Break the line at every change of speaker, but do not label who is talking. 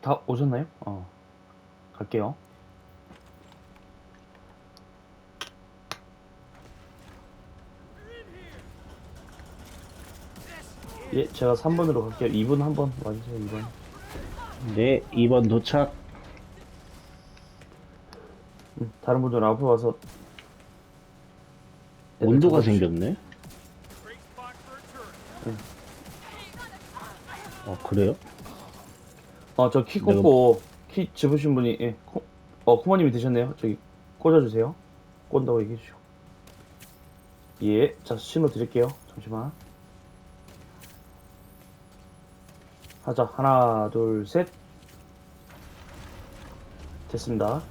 다 오셨나요? 어. 갈게요. 예, 제가 3번으로 갈게요. 2분 한번 와주세요, 2번.
네, 2번 도착.
음, 다른 분들은 앞으로 와서. 애들
온도가. 생겼네. 어, 그래요?
어, 저키
내가-
꽂고, 키 집으신 분이, 예, 코, 어, 쿠마님이 드셨네요. 저기, 꽂아주세요. 꽂는다고 얘기해 주시오. 예, 자, 신호 드릴게요. 잠시만. 하자, 하나, 둘, 셋. 됐습니다.